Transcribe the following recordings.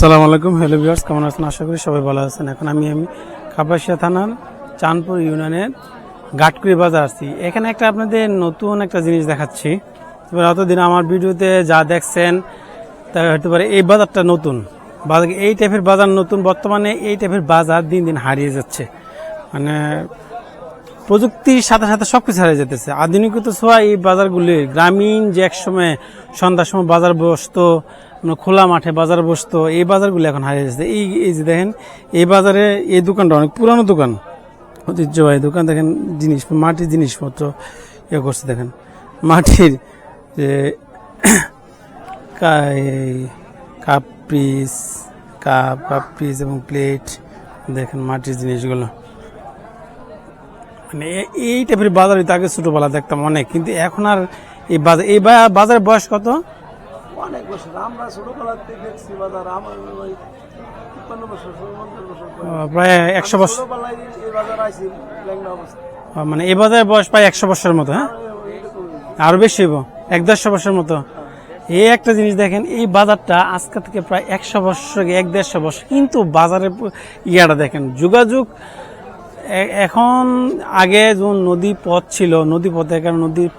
সালাম আলাইকুম, hello viewers, কেমন আছেন? আশা করি সবাই ভালো আছেন। এখন আমি আমি কাপাসিয়া থানার চাঁদপুর ইউনিয়নের গাটকুড়ি বাজার আসছি। এখানে একটা আপনাদের নতুন একটা জিনিস দেখাচ্ছি। এবার অতদিন আমার ভিডিওতে যা দেখছেন, তা হতে পারে এই বাজারটা নতুন। বাজার এই টাইপের বাজার নতুন। বর্তমানে এই টাইপের বাজার দিন দিন হারিয়ে যাচ্ছে। মানে প্রযুক্তির সাথে সাথে সবকিছু হারিয়ে যেতেছে। আধুনিকতা ছোঁয়া এই বাজারগুলি, গ্রামীণ যে একসময় সন্ধ্যার সময় বাজার বসতো খোলা মাঠে বাজার বসতো, এই বাজারগুলি এখন হারিয়ে যাচ্ছে এই এই যে দেখেন, এই বাজারে এই দোকানটা অনেক পুরানো দোকান। ঐতিহ্যবাহী দোকান, দেখেন জিনিস মাটির জিনিসপত্র ইয়ে করছে, দেখেন। মাটির যে cup, piece, cup cup, piece এবং প্লেট, দেখেন মাটির জিনিসগুলো। মানে এ- এই টাইপের বাজার হইতো আগে ছোটবেলা দেখতাম অনেক কিন্তু এখন আর এই বাজার এই বাজারের বয়স কত? অনেক বছর আমরা ছোটবেলার থেকে দেখছি বাজার আমার ওই বছর বছর প্রায় একশো বছর। বাজার মানে এই বাজারের বয়স প্রায় একশো বছরের মতো হ্যাঁ? আরও বেশি হইব এক দেড়শো বছরের মতো। এই একটা জিনিস দেখেন এই বাজারটা আজকে থেকে প্রায় একশো বছর এক দেড়শো বছর কিন্তু বাজারের প- ইয়াটা দেখেন যোগাযোগ এ- এখন আগে যেমন নদী পথ ছিল, নদী পথে কারণ নদীর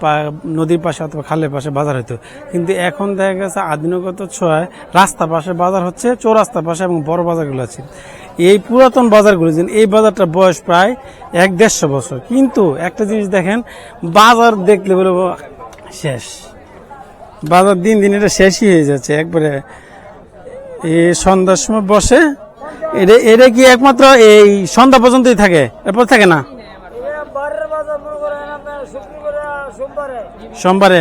নদীর পাশে অথবা খালের পাশে বাজার হতো কিন্তু এখন দেখা গেছে আধুনিকতা ছয় রাস্তা পাশে বাজার হচ্ছে চৌরাস্তার পাশে এবং বড় বাজারগুলো আছে। এই পুরাতন বাজারগুলো, যেন এই বাজারটার বয়স প্রায় এক দেড়শো বছর। কিন্তু একটা জিনিস দেখেন, বাজার দেখলে বলে শেষ। বাজার দিন দিন এটা শেষই হয়ে যাচ্ছে। একবারে এই সন্ধ্যার সময় বসে এটা এটা কি একমাত্র এই সন্ধ্যা পর্যন্তই থাকে? এরপর থাকে না? সোমবারে।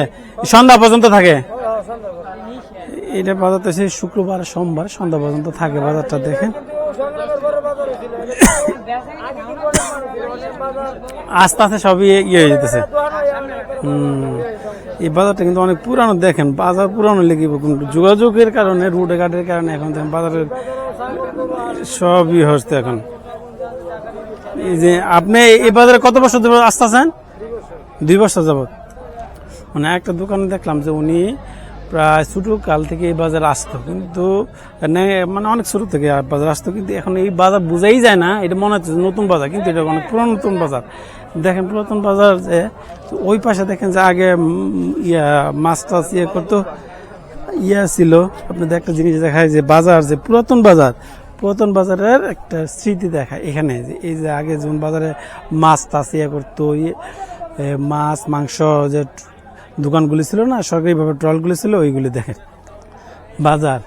সন্ধ্যা পর্যন্ত থাকে? এটা বাজার তো সেই শুক্রবার, সোমবার, সন্ধ্যা পর্যন্ত থাকে বাজারটা, দেখেন। আস্তে আস্তে সবই ইয়ে হয়ে যেতেছে। হুম। এই বাজারটা কিন্তু অনেক পুরানো, দেখেন, বাজার পুরানো লেগে কিন্তু যোগাযোগের কারণে রুটে ঘাটের কারণে এখন দেখেন বাজারের সবই হচ্ছে এখন। এই যে আপনি এই বাজারে কত বছর ধরে আসতেছেন? দুই বছর যাবত মানে একটা দোকানে দেখলাম যে উনি প্রায় ছোটো কাল থেকে এই বাজার আসতো। কিন্তু মানে অনেক ছোটো থেকে বাজার আসতো কিন্তু এখন এই বাজার বোঝাই যায় না। এটা মনে হচ্ছে নতুন বাজার কিন্তু এটা অনেক পুরানো নতুন বাজার। দেখেন পুরাতন বাজার যে ওই পাশে দেখেন যে আগে ইয়া মাছ টাছ ইয়ে করতো ইয়া ছিল। আপনাদের একটা জিনিস দেখায় যে বাজার যে পুরাতন বাজার পুরাতন বাজারের একটা স্মৃতি দেখায় এখানে যে এই যে আগে যেমন বাজারে মাছ টাছ ইয়ে করতো ইয়ে, মাছ মাংস যে দোকানগুলি ছিল না, সরকারিভাবে ট্রলগুলি ছিল, ওইগুলি দেখেন বাজার।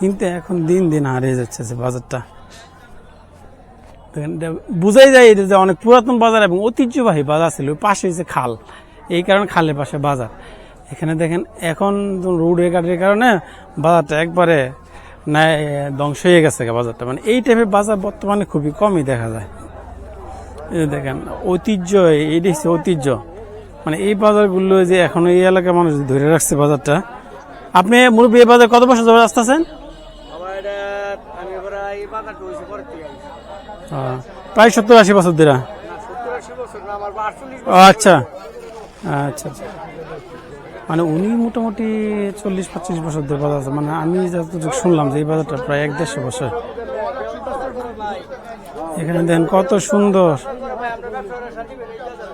কিন্তু এখন দিন দিন হারিয়ে যাচ্ছে যে বাজারটা। বুঝাই যায় এটা যে অনেক পুরাতন বাজার এবং ঐতিহ্যবাহী বাজার ছিল পাশে যে খাল। এই কারণে খালের পাশে বাজার। এখানে দেখেন, এখন রোডে গাড়ির কারণে বাজারটা একবারে ধ্বংস হয়ে গেছে বাজারটা। মানে এই টাইপের বাজার বর্তমানে খুবই কমই দেখা যায়। দেখেন, ঐতিহ্য এইটা হচ্ছে ঐতিহ্য। মানে এই বাজারগুলো যে এখন এই এলাকার মানুষ ধরে রাখছে বাজারটা আপনি মুরব্বী এই বাজার কত বছর ধরে আসতেছেন? প্রায় সত্তর আশি বছর ধরে? আচ্ছা। আচ্ছা আচ্ছা। মানে উনি মোটামুটি চল্লিশ পঁচিশ বছর ধরে বাজার আছে। মানে আমি যতটুকু শুনলাম যে এই বাজারটা প্রায় এক দেড়শো বছর। এখানে দেখেন কত সুন্দর।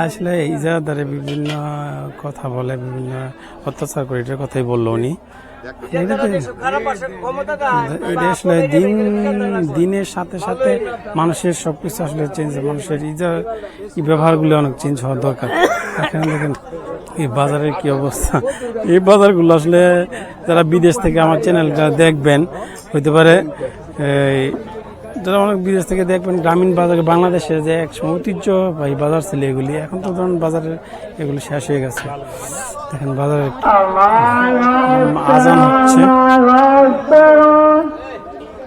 আসলে ইজাদারে বিভিন্ন কথা বলে বিভিন্ন অত্যাচার করে এটার কথাই বলল উনি। এটা আসলে দিন দিনের সাথে সাথে মানুষের সবকিছু আসলে চেঞ্জ মানুষের ইজা এই ব্যবহারগুলো অনেক চেঞ্জ হওয়া দরকার। এখানে দেখেন এই বাজারের কি অবস্থা। এই বাজারগুলো আসলে যারা বিদেশ থেকে আমার চ্যানেলটা দেখবেন হইতে পারে যারা অনেক বিদেশ থেকে দেখবেন গ্রামীণ বাজারে বাংলাদেশে যে এক ঐতিহ্যবাহী বাজার ছিল এগুলি। এখন তো ধরুন বাজারে এগুলি শেষ হয়ে গেছে। দেখেন বাজারে আজান হচ্ছে।